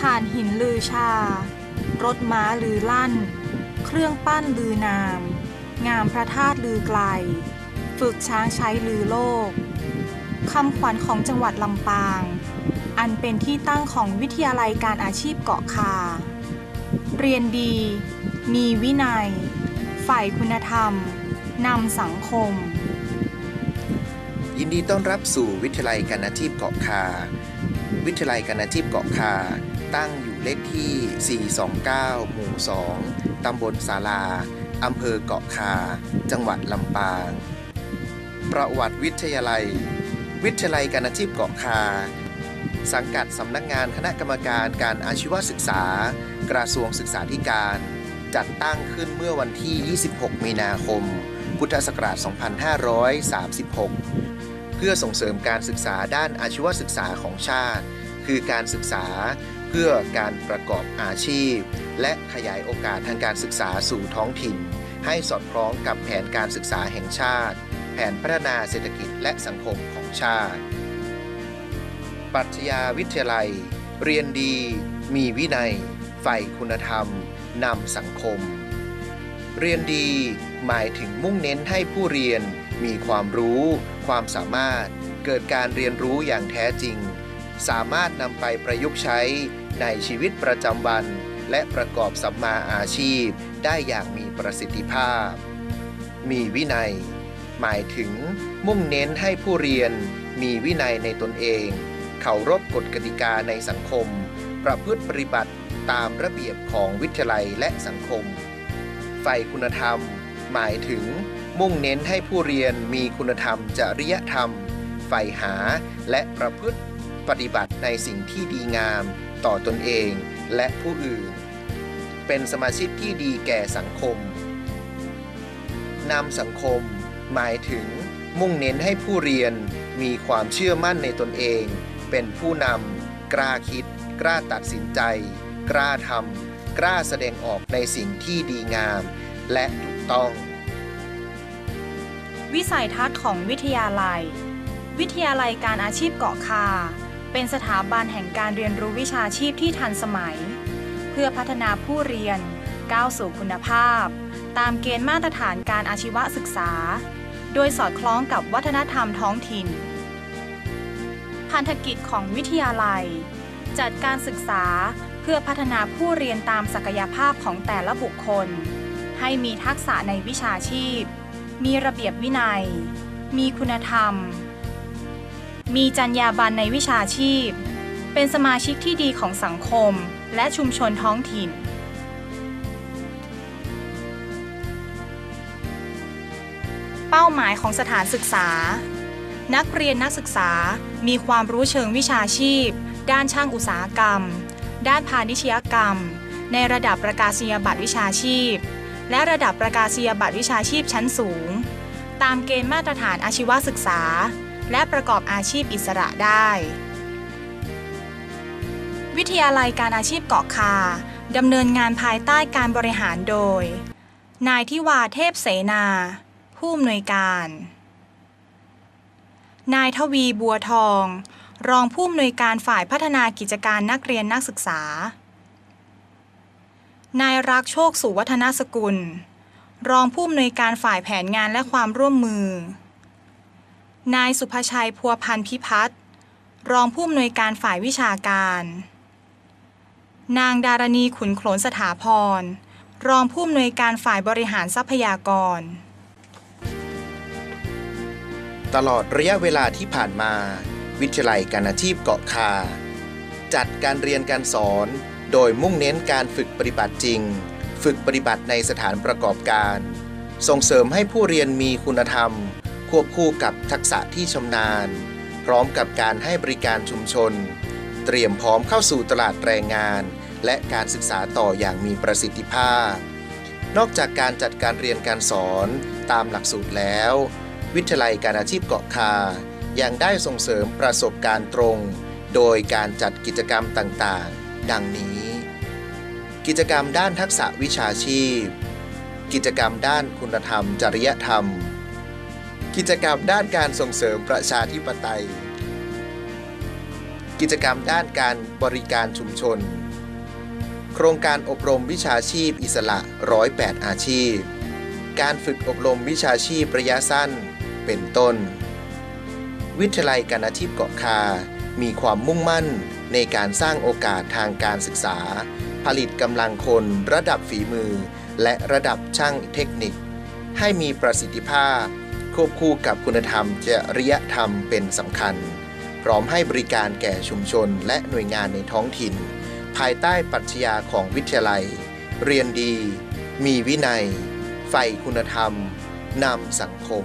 ฐานหินลือชา รถม้าลือลั่น เครื่องปั้นลือนาม งามพระธาตุลือไกล ฝึกช้างใช้ลือโลก คำขวัญของจังหวัดลำปาง อันเป็นที่ตั้งของวิทยาลัยการอาชีพเกาะคา เรียนดี มีวินัย ฝ่ายคุณธรรม นำสังคม ยินดีต้อนรับสู่วิทยาลัยการอาชีพเกาะคา วิทยาลัยการอาชีพเกาะคา ตั้งอยู่เลขที่ 429 หมู่ 2 ตำบลศาลา อำเภอเกาะคา จังหวัดลำปาง ประวัติวิทยาลัย วิทยาลัยการอาชีพเกาะคา สังกัดสำนักงานคณะกรรมการการอาชีวศึกษา กระทรวงศึกษาธิการ จัดตั้งขึ้นเมื่อวันที่ 26 มีนาคม พุทธศักราช 2536 เพื่อส่งเสริมการศึกษาด้านอาชีวศึกษาของชาติ คือการศึกษา เพื่อการประกอบอาชีพ และขยายโอกาสทางการศึกษาสู่ท้องถิ่น ให้สอดคล้องกับแผนการศึกษาแห่งชาติ แผนพัฒนาเศรษฐกิจและสังคมของชาติปรัชญาวิทยาลัย เรียนดี มีวินัยใฝ่คุณธรรมนำสังคม เรียนดีหมายถึงมุ่งเน้นให้ผู้เรียนมีความรู้ ความสามารถ เกิดการเรียนรู้อย่างแท้จริง สามารถนำไปประยุกต์ใช้ ในชีวิตประจำวัน และประกอบสัมมาอาชีพได้อย่างมีประสิทธิภาพ มีวินัย หมายถึงมุ่งเน้นให้ผู้เรียนมีวินัยในตนเองเคารพกฎกติกาในสังคม ประพฤติปฏิบัติตามระเบียบของวิทยาลัยและสังคมใฝ่คุณธรรม หมายถึงมุ่งเน้นให้ผู้เรียนมีคุณธรรมจริยธรรม ใฝ่หาและประพฤติ ปฏิบัติในสิ่งที่ดีงามต่อตนเองและผู้อื่น เป็นสมาชิกที่ดีแก่สังคม นำสังคม หมายถึงมุ่งเน้นให้ผู้เรียนมีความเชื่อมั่นในตนเอง เป็นผู้นำกล้าคิด กล้าตัดสินใจ กล้าทำกล้าแสดงออกในสิ่งที่ดีงาม และถูกต้อง วิสัยทัศน์ของวิทยาลัย วิทยาลัยการอาชีพเกาะคา เป็นสถาบันแห่งการเรียนรู้วิชาชีพที่ทันสมัย เพื่อพัฒนาผู้เรียน ก้าวสู่คุณภาพ ตามเกณฑ์มาตรฐานการอาชีวศึกษา โดยสอดคล้องกับวัฒนธรรมท้องถิ่น พันธกิจของวิทยาลัย จัดการศึกษาเพื่อพัฒนาผู้เรียนตามศักยภาพของแต่ละบุคคล ให้มีทักษะในวิชาชีพ มีระเบียบวินัย มีคุณธรรม มีจรรยาบรรณในวิชาชีพ เป็นสมาชิกที่ดีของสังคมและชุมชนท้องถิ่น เป้าหมายของสถานศึกษา นักเรียนนักศึกษามีความรู้เชิงวิชาชีพ ด้านช่างอุตสาหกรรม ด้านพาณิชยกรรม ในระดับประกาศนียบัตรวิชาชีพ และระดับประกาศนียบัตรวิชาชีพชั้นสูง ตามเกณฑ์มาตรฐานอาชีวศึกษา และประกอบอาชีพอิสระได้ วิทยาลัยการอาชีพเกาะคาดำเนินงานภายใต้การบริหารโดย นายทิวาเทพเสนา ผู้อำนวยการ นายทวีบัวทอง รองผู้อำนวยการฝ่ายพัฒนากิจการนักเรียนนักศึกษา นายรักโชคสุวัฒนสกุล รองผู้อำนวยการฝ่ายแผนงานและความร่วมมือ นายสุภชัยพัวพันธ์พิพัฒน์รองผู้อำนวยการฝ่ายวิชาการ นางดารณีขุนโขนสถาพร รองผู้อำนวยการฝ่ายบริหารทรัพยากร ตลอดระยะเวลาที่ผ่านมา วิทยาลัยการอาชีพเกาะคา จัดการเรียนการสอน โดยมุ่งเน้นการฝึกปฏิบัติจริง ฝึกปฏิบัติในสถานประกอบการ ส่งเสริมให้ผู้เรียนมีคุณธรรม ควบคู่กับทักษะที่ชำนาญ พร้อมกับการให้บริการชุมชน เตรียมพร้อมเข้าสู่ตลาดแรงงาน และการศึกษาต่ออย่างมีประสิทธิภาพ นอกจากการจัดการเรียนการสอนตามหลักสูตรแล้ว วิทยาลัยการอาชีพเกาะคายังได้ส่งเสริมประสบการณ์ตรง โดยการจัดกิจกรรมต่างๆ ดังนี้ กิจกรรมด้านทักษะวิชาชีพ กิจกรรมด้านคุณธรรม จริยธรรม กิจกรรมด้านการส่งเสริมประชาธิปไตย กิจกรรมด้านการบริการชุมชน โครงการอบรมวิชาชีพอิสระ 108 อาชีพ การฝึกอบรมวิชาชีพระยะสั้น เป็นต้น วิทยาลัยการอาชีพเกาะคา มีความมุ่งมั่นในการสร้างโอกาสทางการศึกษา ผลิตกำลังคนระดับฝีมือ และระดับช่างเทคนิค ให้มีประสิทธิภาพ ควบคู่กับคุณธรรมจริยธรรมเป็นสำคัญ พร้อมให้บริการแก่ชุมชนและหน่วยงานในท้องถิ่น ภายใต้ปรัชญาของวิทยาลัย เรียนดี มีวินัย ใฝ่คุณธรรมนำสังคม